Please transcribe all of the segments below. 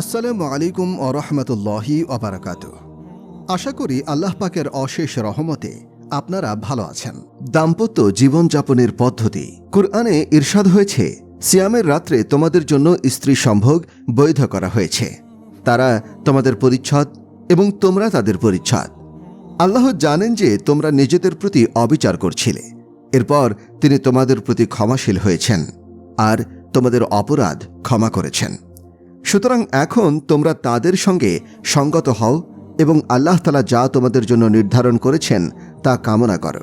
আসসালামু আলাইকুম ও রহমতুল্লাহি অবরাকাত আশা করি আল্লাহ পাকের অশেষ রহমতে আপনারা ভালো আছেন। দাম্পত্য জীবনযাপনের পদ্ধতি। কুরআনে ইরশাদ হয়েছে, সিয়ামের রাত্রে তোমাদের জন্য স্ত্রী সম্ভোগ বৈধ করা হয়েছে। তারা তোমাদের পরিচ্ছদ এবং তোমরা তাদের পরিচ্ছদ। আল্লাহ জানেন যে তোমরা নিজেদের প্রতি অবিচার করছিলে। এরপর তিনি তোমাদের প্রতি ক্ষমাশীল হয়েছেন আর তোমাদের অপরাধ ক্ষমা করেছেন। সুতরাং এখন তোমরা তাদের সঙ্গে সঙ্গত হও এবং আল্লাহ তালা যা তোমাদের জন্য নির্ধারণ করেছেন তা কামনা করো।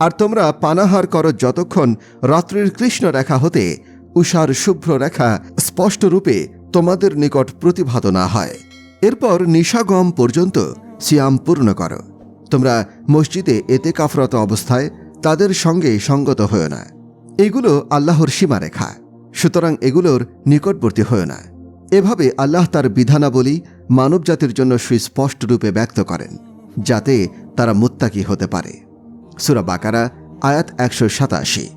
আর তোমরা পানাহার করো যতক্ষণ রাত্রির কৃষ্ণ রেখা হতে উষার শুভ্র রেখা স্পষ্টরূপে তোমাদের নিকট প্রতিভাত না হয়। এরপর নিশাগম পর্যন্ত সিয়াম পূর্ণ করো। তোমরা মসজিদে এতে কাফরত অবস্থায় তাদের সঙ্গে সঙ্গত হও না। এগুলো আল্লাহর সীমারেখা। সুতরাং এগুলোর নিকটবর্তী হও না। এভাবে আল্লাহ তার বিধানাবলী মানবজাতির জন্য সুস্পষ্ট রূপে ব্যক্ত করেন, যাতে তারা মুত্তাকি হতে পারে। সুরা বাকারা, আয়াত একশো সাতাশি।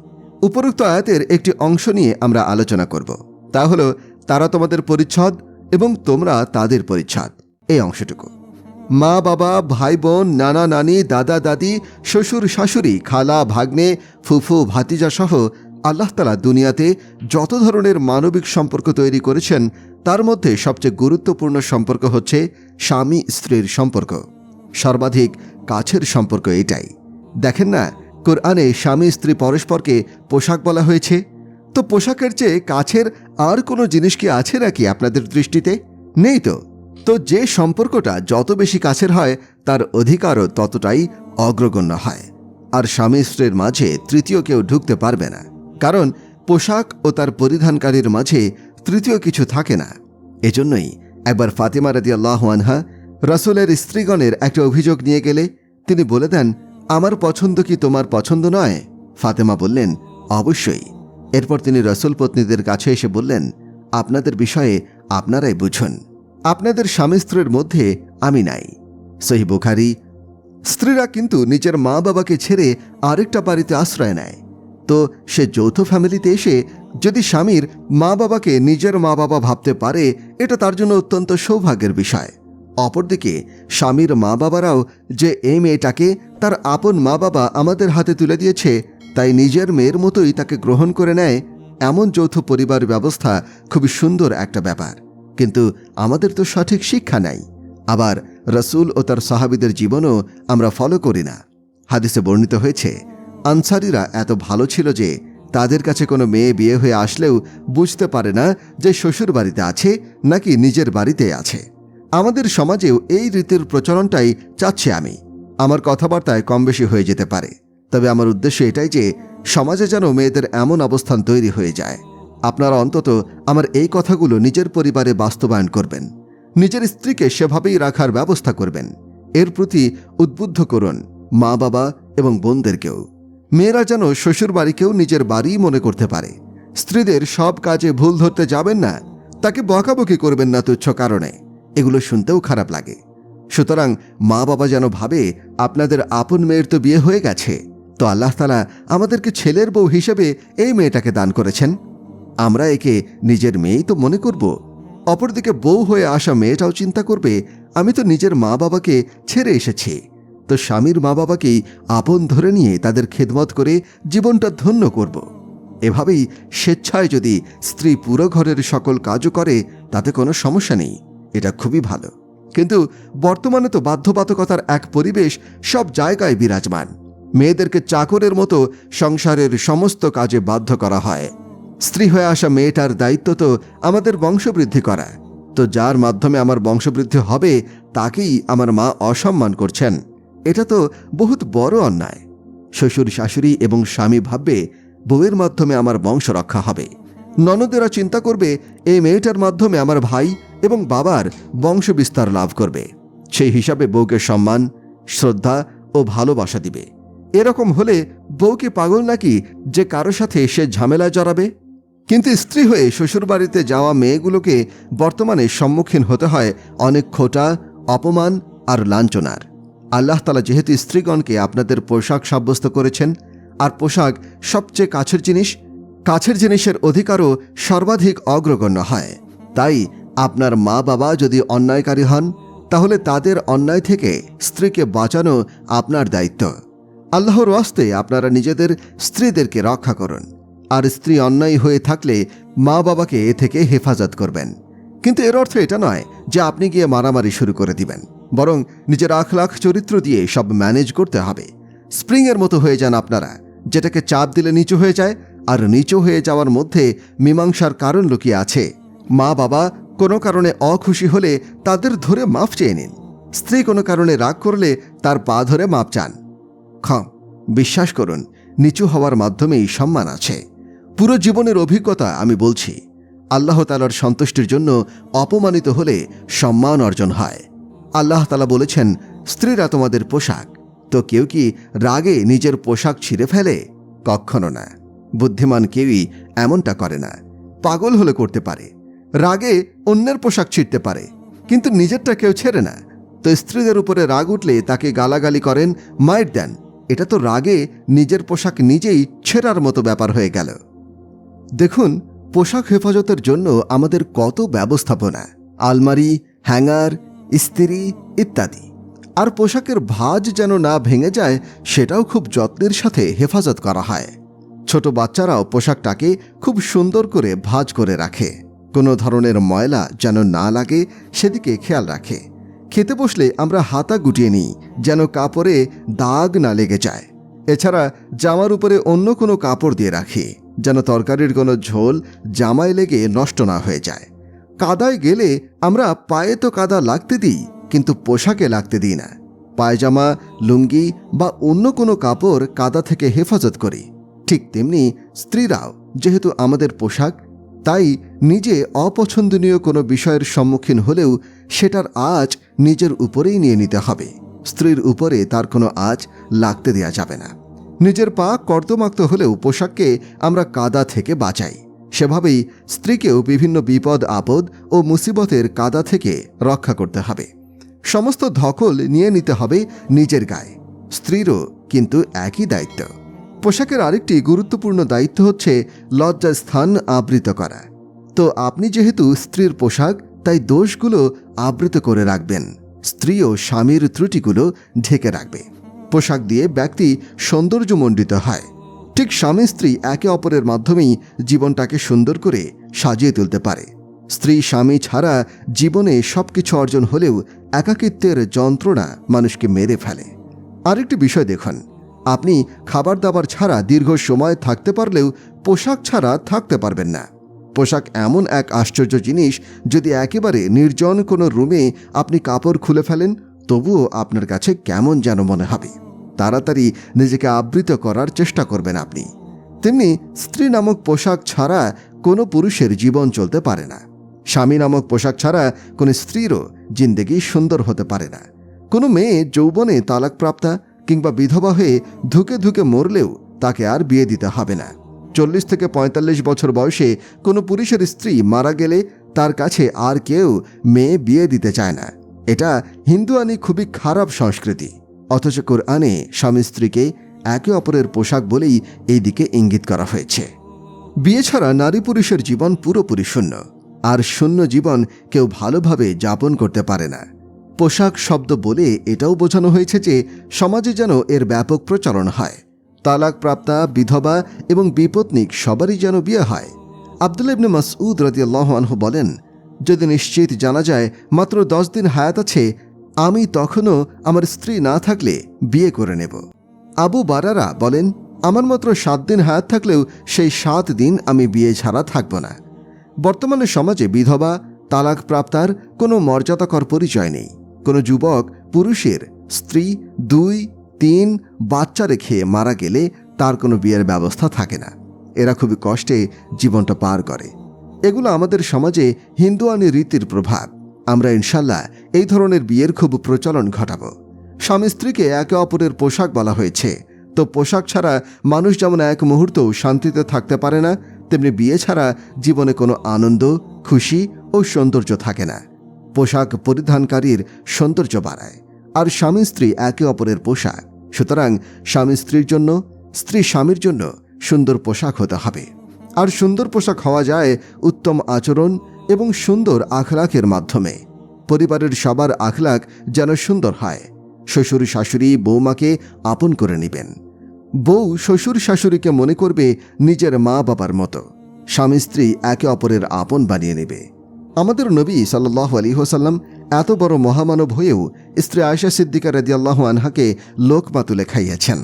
উপরোক্ত আয়াতের একটি অংশ নিয়ে আমরা আলোচনা করব। তা হল, তারা তোমাদের পরিচ্ছদ এবং তোমরা তাদের পরিচ্ছদ। এই অংশটুকু। মা, বাবা ভাই বোন নানা নানি দাদা দাদি শ্বশুর শাশুড়ি খালা, ভাগ্নে, ফুফু, ভাতিজা সহ আল্লাহ তালা দুনিয়াতে যত ধরনের মানবিক সম্পর্ক তৈরি করেছেন, তার মধ্যে সবচেয়ে গুরুত্বপূর্ণ সম্পর্ক হচ্ছে স্বামী স্ত্রীর সম্পর্ক। সর্বাধিক কাছের সম্পর্ক এটাই। দেখেন না, কোরআনে স্বামী স্ত্রী পরস্পরকে পোশাক বলা হয়েছে? তো পোশাকের চেয়ে কাছের আর কোনো জিনিস কি আছে নাকি আপনাদের দৃষ্টিতে? নেই তো। তো যে সম্পর্কটা যত বেশি কাছের হয়, তার অধিকারও ততটাই অগ্রগণ্য হয়। আর স্বামী স্ত্রীর মাঝে তৃতীয় কেউ ঢুকতে পারবে না। কারণ পোশাক ও তার পরিধানকারীর মাঝে তৃতীয় কিছু থাকে না। এজন্যই একবার ফাতিমা রাদি আল্লাহ আনহা রসুলের স্ত্রীগণের একটা অভিযোগ নিয়ে গেলে তিনি বলে দেন, আমার পছন্দ কি তোমার পছন্দ নয়? ফাতেমা বললেন, অবশ্যই। এরপর তিনি রসুল পত্নীদের কাছে এসে বললেন, আপনাদের বিষয়ে আপনারাই বুঝুন। আপনাদের স্বামী স্ত্রীর মধ্যে আমি নাই। সহি বুখারি, স্ত্রীরা কিন্তু নিজের মা বাবাকে ছেড়ে আরেকটা বাড়িতে আশ্রয় নেয়। তো সে যৌথ ফ্যামিলিতে এসে যদি স্বামীর মা বাবাকে নিজের মা বাবা ভাবতে পারে, এটা তার জন্য অত্যন্ত সৌভাগ্যের বিষয়। অপরদিকে, স্বামীর মা বাবারাও যে এই মেয়েটাকে তার আপন মা বাবা আমাদের হাতে তুলে দিয়েছে, তাই নিজের মেয়ের মতোই তাকে গ্রহণ করে নেয়, এমন যৌথ পরিবার ব্যবস্থা খুবই সুন্দর একটা ব্যাপার। কিন্তু আমাদের তো সঠিক শিক্ষা নাই। আবার রসুল ও তার সাহাবিদের জীবনও আমরা ফলো করি না। হাদিসে বর্ণিত হয়েছে আনসারিরা এত ভালো ছিল যে তাদের কাছে কোনো মেয়ে বিয়ে হয়ে আসলেও বুঝতে পারে না যে শ্বশুর বাড়িতে আছে নাকি নিজের বাড়িতে আছে। আমাদের সমাজেও এই রীতির প্রচলনটাই চাচ্ছি আমি। আমার কথাবার্তায় কম বেশি হয়ে যেতে পারে। তবে আমার উদ্দেশ্য এটাই যে সমাজে যেন মেয়েদের এমন অবস্থান তৈরি হয়ে যায়। আপনারা অন্তত আমার এই কথাগুলো নিজের পরিবারে বাস্তবায়ন করবেন। নিজের স্ত্রীকে সেভাবেই রাখার ব্যবস্থা করবেন। এর প্রতি উদ্বুদ্ধ করুন মা বাবা এবং বোনদেরকেও। মেয়েরা যেন শ্বশুর বাড়িকেও নিজের বাড়িই মনে করতে পারে। স্ত্রীদের সব কাজে ভুল ধরতে যাবেন না, তাকে বকাবকি করবেন না তুচ্ছ কারণে। এগুলো শুনতেও খারাপ লাগে। সুতরাং মা বাবা যেন ভাবে, আপনাদের আপন মেয়ের তো বিয়ে হয়ে গেছে, তো আল্লাহ তালা আমাদেরকে ছেলের বউ হিসেবে এই মেয়েটাকে দান করেছেন। আমরা একে নিজের মেয়েই তো মনে করব। অপরদিকে বউ হয়ে আসা মেয়েটাও চিন্তা করবে, আমি তো নিজের মা বাবাকে ছেড়ে এসেছি। তো স্বামীর মা বাবাকেই আপন ধরে নিয়ে তাদের খেদমত করে জীবনটা ধন্য করব। এভাবেই স্বেচ্ছায় যদি স্ত্রী পুরো ঘরের সকল কাজও করে, তাতে কোনো সমস্যা নেই, এটা খুবই ভালো। কিন্তু বর্তমানে তো বাধ্যবাধকতার এক পরিবেশ সব জায়গায় বিরাজমান। মেয়েদেরকে চাকরের মতো সংসারের সমস্ত কাজে বাধ্য করা হয়। স্ত্রী হয়ে আসা মেয়েটার দায়িত্ব তো আমাদের বংশবৃদ্ধি করা। তো যার মাধ্যমে আমার বংশবৃদ্ধি হবে, তাকেই আমার মা অসম্মান করছেন। এটা তো বহুত বড় অন্যায়। শ্বশুর, শাশুড়ি এবং স্বামী ভাববে, বউয়ের মাধ্যমে আমার বংশ রক্ষা হবে। ননদেরা চিন্তা করবে, এই মেয়েটার মাধ্যমে আমার ভাই এবং বাবার বংশ বিস্তার লাভ করবে। সেই হিসাবে বউকে সম্মান, শ্রদ্ধা ও ভালোবাসা দিবে। এরকম হলে বউকে পাগল নাকি যে কারও সাথে সে ঝামেলায় জড়াবে? কিন্তু স্ত্রী হয়ে শ্বশুরবাড়িতে যাওয়া মেয়েগুলোকে বর্তমানে সম্মুখীন হতে হয় অনেক খোটা, অপমান আর লাঞ্ছনার। আল্লাহ তালা যেহেতু স্ত্রীগণকে আপনাদের পোশাক সাব্যস্ত করেছেন, আর পোশাক সবচেয়ে কাছের জিনিস, কাছের জিনিসের অধিকারও সর্বাধিক অগ্রগণ্য হয়। তাই আপনার মা বাবা যদি অন্যায়কারী হন, তাহলে তাদের অন্যায় থেকে স্ত্রীকে বাঁচানো আপনার দায়িত্ব। আল্লাহর ওয়াস্তে আপনারা নিজেদের স্ত্রীদেরকে রক্ষা করুন, আর স্ত্রী অন্যায় হয়ে থাকলে মা বাবাকে এ থেকে হেফাজত করবেন। কিন্তু এর অর্থ এটা নয় যে আপনি গিয়ে মারামারি শুরু করে দিবেন। বরং নিজের আখলাখ চরিত্র দিয়ে সব ম্যানেজ করতে হবে। স্প্রিংয়ের মতো হয়ে যান আপনারা, যেটাকে চাপ দিলে নিচু হয়ে যায় আর নিচু হয়ে যাওয়ার মধ্যে মীমাংসার কারণ লুকিয়ে আছে। মা বাবা কোনো কারণে অখুশি হলে তাদের ধরে মাফ চেয়ে নিন। স্ত্রী কোনো কারণে রাগ করলে তার পা ধরে মাপ চান। খ বিশ্বাস করুন, নিচু হওয়ার মাধ্যমেই সম্মান আছে। পুরো জীবনের অভিজ্ঞতা আমি বলছি, আল্লাহ তালার সন্তুষ্টির জন্য অপমানিত হলে সম্মান অর্জন হয়। আল্লাহ তালা বলেছেন, স্ত্রীরা তোমাদের পোশাক। তো কেউ কি রাগে নিজের পোশাক ছিঁড়ে ফেলে? কখনো না। বুদ্ধিমান কেউই এমনটা করে না। পাগল হলে করতে পারে। রাগে অন্যের পোশাক ছিঁড়তে পারে। কিন্তু নিজেরটা কেউ ছেড়ে না। তো স্ত্রীদের উপরে রাগ উঠলে তাকে গালাগালি করেন মায়ের দেন। এটা তো রাগে নিজের পোশাক নিজেই ছেঁড়ার মতো ব্যাপার হয়ে গেল। দেখুন, পোশাক হেফাজতের জন্য আমাদের কত ব্যবস্থাপনা। আলমারি, হ্যাঙ্গার ইস্ত্রি ইত্যাদি। আর পোশাকের ভাজ যেন না ভেঙে যায়, সেটাও খুব যত্নের সাথে হেফাজত করা হয়। ছোট বাচ্চারাও পোশাকটাকে খুব সুন্দর করে ভাজ করে রাখে। কোনো ধরনের ময়লা যেন না লাগে, সেদিকে খেয়াল রাখে। খেতে বসলে আমরা হাতা গুটিয়ে নিই, যেন কাপড়ে দাগ না লেগে যায়। এছাড়া জামার উপরে অন্য কোনো কাপড় দিয়ে রাখি, যেন তরকারির কোনো ঝোল জামায় লেগে নষ্ট না হয়ে যায়। কাদায় গেলে আমরা পায়ে তো কাদা লাগতে দিই, কিন্তু পোশাকে লাগতে দিই না। পায়জামা, লুঙ্গি বা অন্য কোনো কাপড় কাদা থেকে হেফাজত করি। ঠিক তেমনি স্ত্রীরাও, যেহেতু আমাদের পোশাক, তাই নিজে অপছন্দনীয় কোনো বিষয়ের সম্মুখীন হলেও সেটার আজ নিজের উপরেই নিয়ে নিতে হবে। স্ত্রীর উপরে তার কোনো আজ লাগতে দেয়া যাবে না। নিজের পা কর্দমাক্ত হলেও পোশাককে আমরা কাদা থেকে বাঁচাই। সেভাবেই স্ত্রীকেও বিভিন্ন বিপদ, আপদ ও মুসিবতের কাদা থেকে রক্ষা করতে হবে। সমস্ত ধকল নিয়ে নিতে হবে নিজের গায়ে। স্ত্রীরও কিন্তু একই দায়িত্ব। পোশাকের আরেকটি গুরুত্বপূর্ণ দায়িত্ব হচ্ছে লজ্জার স্থান আবৃত করা। তো আপনি যেহেতু স্ত্রীর পোশাক, তাই দোষগুলো আবৃত করে রাখবেন। স্ত্রী ও স্বামীর ত্রুটিগুলো ঢেকে রাখবে। পোশাক দিয়ে ব্যক্তি সৌন্দর্যমণ্ডিত হয়। ঠিক স্বামী স্ত্রী একে অপরের মাধ্যমেই জীবনটাকে সুন্দর করে সাজিয়ে তুলতে পারে। স্ত্রী স্বামী ছাড়া জীবনে সবকিছু অর্জন হলেও একাকিত্বের যন্ত্রণা মানুষকে মেরে ফেলে। আরেকটি বিষয় দেখুন, আপনি খাবার দাবার ছাড়া দীর্ঘ সময় থাকতে পারলেও পোশাক ছাড়া থাকতে পারবেন না। পোশাক এমন এক আশ্চর্য জিনিস, যদি একেবারে নির্জন কোনো রুমে আপনি কাপড় খুলে ফেলেন, তবুও আপনার কাছে কেমন যেন মনে হবে। তাড়াতাড়ি নিজেকে আবৃত করার চেষ্টা করবেন আপনি। তেমনি স্ত্রী নামক পোশাক ছাড়া কোনো পুরুষের জীবন চলতে পারে না। স্বামী নামক পোশাক ছাড়া কোনো স্ত্রীরও জিন্দেগি সুন্দর হতে পারে না। কোনো মেয়ে যৌবনে তালাকপ্রাপ্তা কিংবা বিধবা হয়ে ধুকে ধুকে মরলেও তাকে আর বিয়ে দিতে হবে না। চল্লিশ থেকে পঁয়তাল্লিশ বছর বয়সে কোনো পুরুষের স্ত্রী মারা গেলে তার কাছে আর কেউ মেয়ে বিয়ে দিতে চায় না। এটা হিন্দুয়ানি খুবই খারাপ সংস্কৃতি। অথচ কোরআনে স্বামী স্ত্রীকে একে অপরের পোশাক বলেই এই দিকে ইঙ্গিত করা হয়েছে। বিয়ে ছাড়া নারী পুরুষের জীবন পুরোপুরি শূন্য, আর শূন্য জীবন কেউ ভালোভাবে যাপন করতে পারে না। পোশাক শব্দ বলে এটাও বোঝানো হয়েছে যে সমাজে যেন এর ব্যাপক প্রচলন হয়। তালাকপ্রাপ্তা, বিধবা এবং বিপত্নিক সবারই যেন বিয়ে হয়। আবদুল্লা ইবনে মাসউদ রদিয়াল্লাহ আনহু বলেন, যদি নিশ্চিত জানা যায়, মাত্র দশ দিন হায়াত আছে আমি তখনও আমার স্ত্রী না থাকলে বিয়ে করে নেব। আবু বারারা বলেন, আমার মাত্র সাত দিন হায়াত থাকলেও সেই সাত দিন আমি বিয়ে ছাড়া থাকব না। বর্তমানে সমাজে বিধবা তালাক প্রাপ্তার কোনো মর্যাদাকর পরিচয় নেই। কোনো যুবক পুরুষের স্ত্রী দুই, তিন বাচ্চা রেখে মারা গেলে তার কোনো বিয়ের ব্যবস্থা থাকে না। এরা খুবই কষ্টে জীবনটা পার করে। এগুলো আমাদের সমাজে হিন্দুয়ানি রীতির প্রভাব। আমরা ইনশাল্লাহ এই ধরনের বিয়ের খুব প্রচলন ঘটাব। স্বামী স্ত্রীকে একে অপরের পোশাক বলা হয়েছে। তো পোশাক ছাড়া মানুষ যেমন এক মুহূর্তও শান্তিতে থাকতে পারে না, তেমনি বিয়ে ছাড়া জীবনে কোনো আনন্দ, খুশি ও সৌন্দর্য থাকে না। পোশাক পরিধানকারীর সৌন্দর্য বাড়ায়। আর স্বামী স্ত্রী একে অপরের পোশাক। সুতরাং স্বামী স্ত্রীর জন্য, স্ত্রী স্বামীর জন্য সুন্দর পোশাক হতে হবে। আর সুন্দর পোশাক হওয়া যায় উত্তম আচরণ এবং সুন্দর আখলাকের মাধ্যমে। পরিবারের সবার আখলাক যেন সুন্দর হয়। শ্বশুর শাশুড়ি বৌমাকে আপন করে নেবেন। বউ শ্বশুর শাশুড়িকে মনে করবে নিজের মা বাবার মতো। স্বামী স্ত্রী একে অপরের আপন বানিয়ে নেবে। আমাদের নবী সাল্লাহ আলী হোসাল্লাম এত বড় মহামানব হয়েও স্ত্রী আয়সা সিদ্দিকা রদিয়াল্লাহ আনহাকে লোকমা তুলে খাইয়েছেন।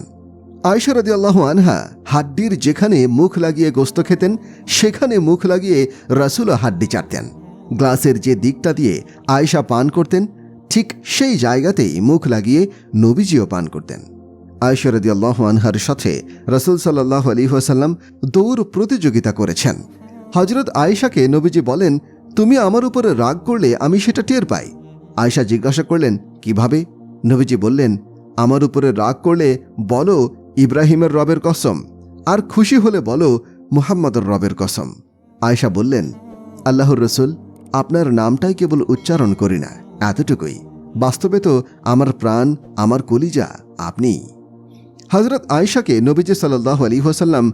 আয়সা রদিয়াল্লাহ আনহা হাড্ডির যেখানে মুখ লাগিয়ে গোস্ত খেতেন, সেখানে মুখ লাগিয়ে রাসুলও হাড্ডি চাটতেন। গ্লাসের যে দিকটা দিয়ে আয়সা পান করতেন, ঠিক সেই জায়গাতেই মুখ লাগিয়ে নবীজিও পান করতেন। আয়সা রদিয়াল্লাহ আনহার সাথে রসুল সাল্লাহ আলী ওয়াসাল্লাম দৌড় প্রতিযোগিতা করেছেন। হজরত আয়েশাকে নবীজি বলেন, তুমি আমার উপরে রাগ করলে আমি সেটা টের পাই। আয়েশা জিজ্ঞাসা করলেন, কীভাবে? নবীজি বললেন, আমার উপরে রাগ করলে বলো ইব্রাহিমের রবের কসম, আর খুশি হলে বলো মুহাম্মদর রবের কসম। আয়েশা বললেন, আল্লাহর রসুল আপনার নামটাই কেবল উচ্চারণ করি না, এতটুকুই। বাস্তবে তো আমার প্রাণ, আমার কলিজা, আপনি। হজরত আয়েশাকে নবীজি সাল্লাহ আলী হোসাল্লাম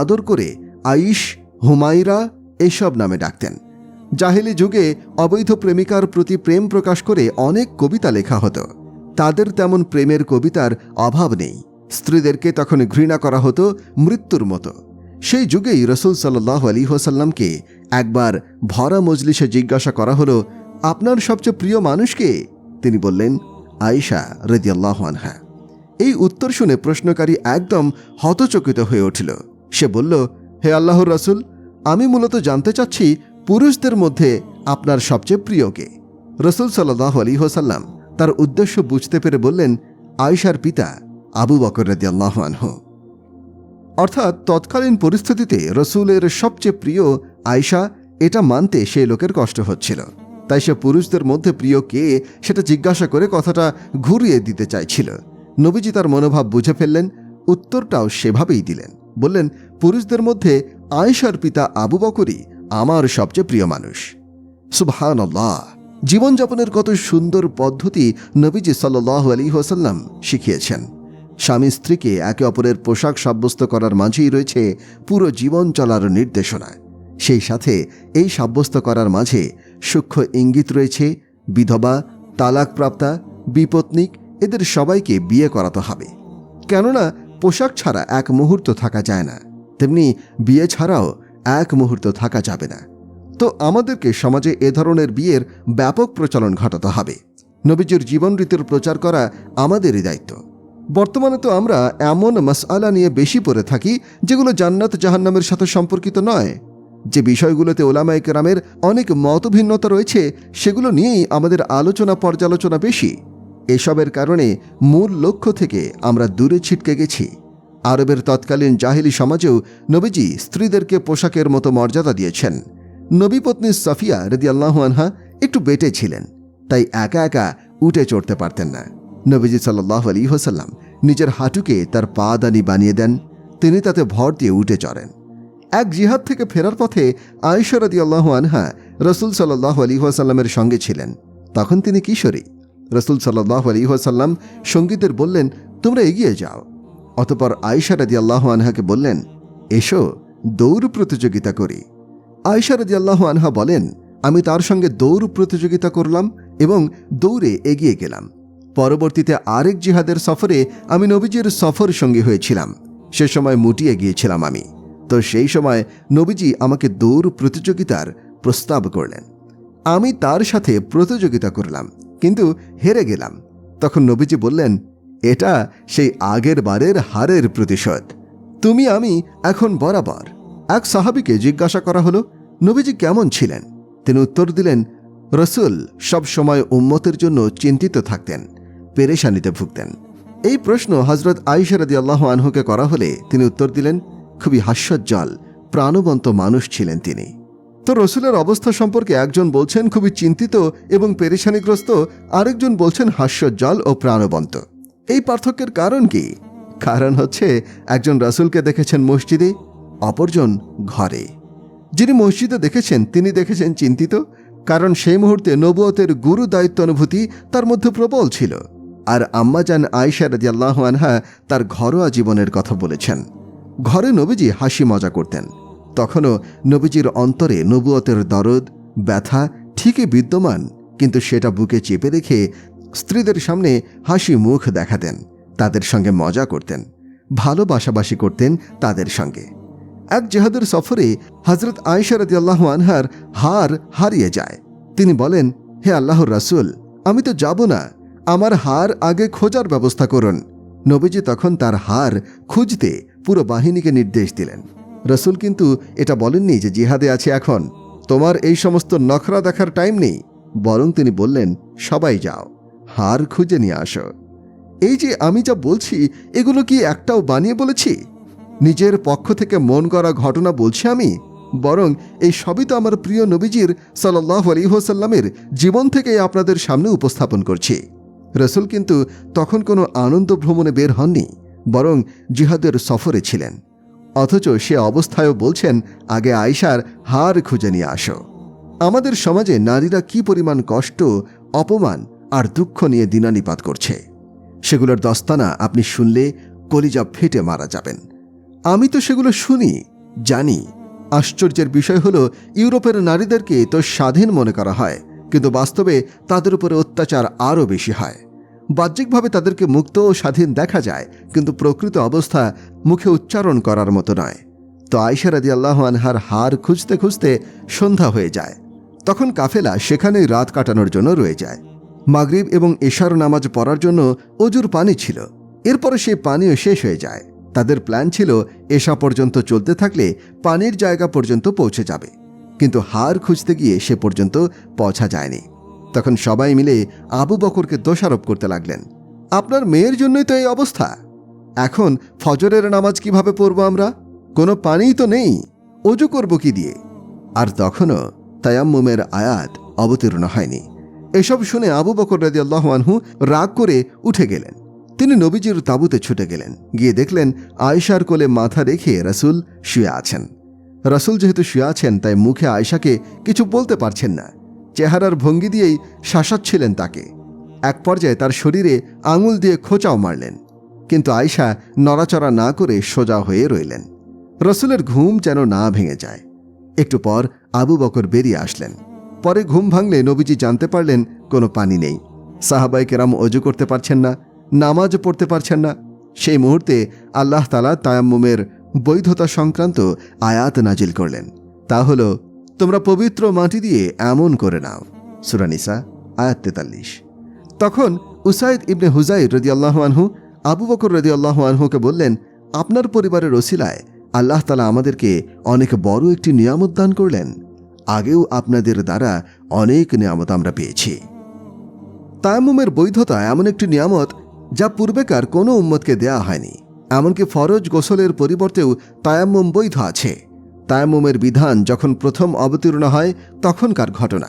আদর করে আইশ হুমাইরা এসব নামে ডাকতেন। জাহেলি যুগে অবৈধ প্রেমিকার প্রতি প্রেম প্রকাশ করে অনেক কবিতা লেখা হতো। তাদের তেমন প্রেমের কবিতার অভাব নেই। স্ত্রীদেরকে তখন ঘৃণা করা হতো মৃত্যুর মতো। সেই যুগেই রসুল সাল্লাহ আলী হোসাল্লামকে একবার ভরা মজলিসে জিজ্ঞাসা করা হলো, আপনার সবচেয়ে প্রিয় মানুষকে তিনি বললেন, আয়েশা রেদিয়াল্লাহ আনহা। এই উত্তর শুনে প্রশ্নকারী একদম হতচকিত হয়ে উঠল। সে বলল, হে আল্লাহর রাসুল, আমি মূলত জানতে চাচ্ছি পুরুষদের মধ্যে আপনার সবচেয়ে প্রিয়কে রসুল সাল্লাহ আলী হোসাল্লাম তার উদ্দেশ্য বুঝতে পেরে বললেন, আয়েশার পিতা আবু বকর রাদিয়াল্লাহু আনহু। অর্থাৎ তৎকালীন পরিস্থিতিতে রসুলের সবচেয়ে প্রিয় আয়শা এটা মানতে সেই লোকের কষ্ট হচ্ছিল। তাই সে পুরুষদের মধ্যে প্রিয় কে সেটা জিজ্ঞাসা করে কথাটা ঘুরিয়ে দিতে চাইছিল। নবীজি তার মনোভাব বুঝে ফেললেন, উত্তরটাও সেভাবেই দিলেন। বললেন, পুরুষদের মধ্যে আয়েশার পিতা আবু বকরই আমার সবচেয়ে প্রিয় মানুষ। সুবহান আল্লাহ জীবনযাপনের কত সুন্দর পদ্ধতি নবীজি সাল্লাহ আলী হোসাল্লাম শিখিয়েছেন। স্বামী স্ত্রীকে একে অপরের পোশাক সাব্যস্ত করার মাঝেই রয়েছে পুরো জীবন চলার নির্দেশনা। সেই সাথে এই সাব্যস্ত করার মাঝে সূক্ষ্ম ইঙ্গিত রয়েছে, বিধবা, তালাকপ্রাপ্তা, বিপত্নিক, এদের সবাইকে বিয়ে করাতে হবে। কেননা পোশাক ছাড়া এক মুহূর্ত থাকা যায় না, তেমনি বিয়ে ছাড়াও এক মুহূর্ত থাকা যাবে না। তো আমাদেরকে সমাজে এ ধরনের বিয়ের ব্যাপক প্রচলন ঘটাতে হবে। নবীজির জীবন রীতির প্রচার করা আমাদেরই দায়িত্ব। বর্তমানে তো আমরা এমন মাসআলা নিয়ে বেশি পড়ে থাকি, যেগুলো জান্নাত জাহান্নামের সাথে সম্পর্কিত নয়। যে বিষয়গুলোতে ওলামায়ে কেরামের অনেক মতভিন্নতা রয়েছে, সেগুলো নিয়েই আমাদের আলোচনা পর্যালোচনা বেশি। এসবের কারণে মূল লক্ষ্য থেকে আমরা দূরে ছিটকে গেছি। আরবের তৎকালীন জাহিলি সমাজেও নবীজি স্ত্রীদেরকে পোশাকের মতো মর্যাদা দিয়েছেন। নবীপত্নী সাফিয়া রেদিয়াল্লাহু আনহা একটু বেটে ছিলেন, তাই একা একা উঠে চড়তে পারতেন না। নবীজি সাল্লাহ আলী হোসাল্লাম নিজের হাঁটুকে তার পা দানি বানিয়ে দেন, তিনি তাতে ভর দিয়ে উঠে চড়েন। এক জিহাদ থেকে ফেরার পথে আয়েশারদি আল্লাহ আনহা রসুল সাল্লাহ আলী ওয়াসাল্লামের সঙ্গে ছিলেন। তখন তিনি কিশোরী। রসুল সাল্লাহ আলী ওয়াসাল্লাম সঙ্গীদের বললেন, তোমরা এগিয়ে যাও। অতপর আয়েশা রাদি আল্লাহ আনহাকে বললেন, এসো, দৌড় প্রতিযোগিতা করি। আয়েশা রাদি আল্লাহ আনহা বলেন, আমি তার সঙ্গে দৌড় প্রতিযোগিতা করলাম এবং দৌড়ে এগিয়ে গেলাম। পরবর্তীতে আরেক জিহাদের সফরে আমি নবীজির সফর সঙ্গী হয়েছিলাম। সে সময় মুটিয়ে গিয়েছিলাম আমি। তো সেই সময় নবীজি আমাকে দৌড় প্রতিযোগিতার প্রস্তাব করলেন। আমি তার সাথে প্রতিযোগিতা করলাম, কিন্তু হেরে গেলাম। তখন নবীজি বললেন, এটা সেই আগের বারের হারের প্রতিশোধ। তুমি, আমি এখন বরাবর। এক সাহাবিকে জিজ্ঞাসা করা হলো, নবীজি কেমন ছিলেন? তিনি উত্তর দিলেন, রসুল সব সময় উম্মতের জন্য চিন্তিত থাকতেন, পেরেশানিতে ভুগতেন। এই প্রশ্ন হজরত আইসারদি আল্লাহ আনহুকে করা হলে তিনি উত্তর দিলেন খুবই হাস্যজ্জ্বল, প্রাণবন্ত মানুষ ছিলেন তিনি। তো রসুলের অবস্থা সম্পর্কে একজন বলছেন খুবই চিন্তিত এবং পেরেশানিগ্রস্ত, আরেকজন বলছেন হাস্যজ্জ্বল ও প্রাণবন্ত। এই পার্থক্যের কারণ কি? কারণ হচ্ছে, একজন রাসুলকে দেখেছেন মসজিদে, অপরজন ঘরে। যিনি মসজিদে দেখেছেন, তিনি দেখেছেন চিন্তিত, কারণ সেই মুহূর্তে নবুয়তের গুরু দায়িত্ব অনুভূতি তার মধ্যে প্রবল ছিল। আর আম্মাজান আয়সা রাদিয়াল্লাহ আনহা তার ঘরোয়া জীবনের কথা বলেছেন। ঘরে নবীজি হাসি মজা করতেন। তখনও নবীজির অন্তরে নবুয়তের দরদ, ব্যথা ঠিকই বিদ্যমান, কিন্তু সেটা বুকে চেপে রেখে স্ত্রীদের সামনে হাসি মুখ দেখাতেন, তাদের সঙ্গে মজা করতেন ভালোবাসাবাসি করতেন তাদের সঙ্গে। এক জেহাদের সফরে হজরত আয়সারদি আল্লাহ আনহার হার হারিয়ে যায়। তিনি বলেন, হে আল্লাহর রাসুল, আমি তো যাব না, আমার হার আগে খোঁজার ব্যবস্থা করুন। নবীজি তখন তার হার খুঁজতে পুরো বাহিনীকে নির্দেশ দিলেন। রসুল কিন্তু এটা বলেননি যে জিহাদে আছে এখন। তোমার এই সমস্ত নখরা দেখার টাইম নেই। বরং তিনি বললেন, সবাই যাও, হার খুঁজে নিয়ে আসো। এই যে আমি যা বলছি, এগুলো কি একটাও বানিয়ে বলেছি? নিজের পক্ষ থেকে মন করা ঘটনা বলছি আমি? বরং এই সবই তো আমার প্রিয় নবীজির সাল্লাহ আলিহসাল্লামের জীবন থেকেই আপনাদের সামনে উপস্থাপন করছি। রসুল কিন্তু তখন কোনো আনন্দ ভ্রমণে বের হননি। বরং জিহাদের সফরে ছিলেন। অথচ সে অবস্থায়ও বলছেন, আগে আয়সার হার খুঁজে নিয়ে আসো। আমাদের সমাজে নারীরা কি পরিমাণ কষ্ট, অপমান আর দুঃখ নিয়ে দিনানিপাত করছে। সেগুলোর দস্তানা আপনি শুনলে কলিজা ফেটে মারা যাবেন। আমি তো সেগুলো শুনি, জানি। আশ্চর্যের বিষয় হলো, ইউরোপের নারীদেরকে তো স্বাধীন মনে করা হয়, কিন্তু বাস্তবে তাদের উপরে অত্যাচার আরও বেশি হয়। বাহ্যিকভাবে তাদেরকে মুক্ত ও স্বাধীন দেখা যায়, কিন্তু প্রকৃত অবস্থা মুখে উচ্চারণ করার মতো নয়। তো আয়সারাদি আল্লাহ আনহার হার খুঁজতে খুঁজতে সন্ধ্যা হয়ে যায়। তখন কাফেলা সেখানেই রাত কাটানোর জন্য রয়ে যায়। মাগরিব এবং এশার নামাজ পড়ার জন্য অজুর পানি ছিল। এরপরে সেই পানিও শেষ হয়ে যায়। তাদের প্ল্যান ছিল, এশা পর্যন্ত চলতে থাকলে পানির জায়গা পর্যন্ত পৌঁছে যাবে। কিন্তু হার খুঁজতে গিয়ে সে পর্যন্ত পৌঁছা যায়নি। তখন সবাই মিলে আবু বকরকে দোষারোপ করতে লাগলেন। আপনার মেয়ের জন্যই তো এই অবস্থা। এখন ফজরের নামাজ কীভাবে পড়ব আমরা? কোনো পানিই তো নেই। অজু করব কি দিয়ে? আর তখনও তায়াম্মুমের আয়াত অবতীর্ণ হয়নি। এসব শুনে আবু বকর রাজি আল্লাহ আনহু রাগ করে উঠে গেলেন। তিনি নবীজির তাঁবুতে ছুটে গেলেন। গিয়ে দেখলেন আয়েশার কোলে মাথা রেখে রাসূল শুয়ে আছেন। রাসূল যেহেতু শুয়ে আছেন, তাই মুখে আয়েশাকে কিছু বলতে পারছেন না। চেহারার ভঙ্গি দিয়েই শাসাচ্ছিলেন তাকে। এক পর্যায়ে তার শরীরে আঙুল দিয়ে খোঁচাও মারলেন, কিন্তু আয়শা নড়াচড়া না করে সোজা হয়ে রইলেন। রসুলের ঘুম যেন না ভেঙে যায়। একটু পর আবু বকর বেরিয়ে আসলেন। পরে ঘুম ভাঙলে নবীজি জানতে পারলেন, কোনো পানি নেই। সাহাবাই কেরাম অজু করতে পারছেন না নামাজ পড়তে পারছেন না। সেই মুহূর্তে আল্লাহ তালা তায়াম্মুমের বৈধতা সংক্রান্ত আয়াত নাজিল করলেন। তা হল তোমরা পবিত্র মাটি দিয়ে এমন করে নাও। সুরানিসা আয়াত তেতাল্লিশ। তখন উসাইদ ইবনে হুজাইর রদি আনহু, আবু বকর রদি আনহুকে বললেন, আপনার পরিবারের ওসিলায় আল্লাহ তালা আমাদেরকে অনেক বড় একটি নিয়ামত দান করলেন। আগেও আপনাদের দ্বারা অনেক নিয়ামত আমরা পেয়েছি। তায়াম্মুমের বৈধতা এমন একটি নিয়ামত যা পূর্বেকার কোনো উম্মতকে দেয়া হয়নি। এমনকি ফরজ গোসলের পরিবর্তেও তায়াম্মুম বৈধ আছে। তায়াম্মুমের বিধান যখন প্রথম অবতীর্ণ হয়, তখনকার ঘটনা।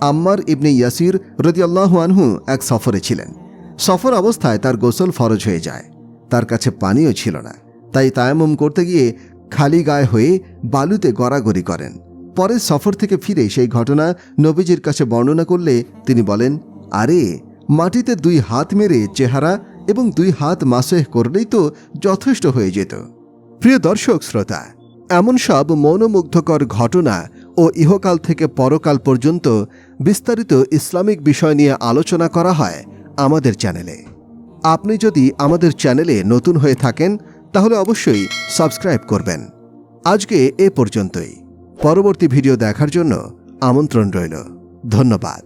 আম্মার ইবনে ইয়াসির রদিয়াল্লাহ আনহু এক সফরে ছিলেন। সফর অবস্থায় তার গোসল ফরজ হয়ে যায়। তার কাছে পানিও ছিল না। তাই তায়ামুম করতে গিয়ে খালি গায়ে হয়ে বালুতে গড়াগড়ি করেন। পরে সফর থেকে ফিরে সেই ঘটনা নবীজির কাছে বর্ণনা করলে তিনি বলেন, আরে, মাটিতে দুই হাত মেরে চেহারা এবং দুই হাত মাসেহ করলেই তো যথেষ্ট হয়ে যেত। প্রিয় দর্শক, শ্রোতা এমন সব মনোমুগ্ধকর ঘটনা ও ইহকাল থেকে পরকাল পর্যন্ত বিস্তারিত ইসলামিক বিষয় নিয়ে আলোচনা করা হয় আমাদের চ্যানেলে। আপনি যদি আমাদের চ্যানেলে নতুন হয়ে থাকেন, তাহলে অবশ্যই সাবস্ক্রাইব করবেন। আজকে এ পর্যন্তই। পরবর্তী ভিডিও দেখার জন্য আমন্ত্রণ রইল। ধন্যবাদ।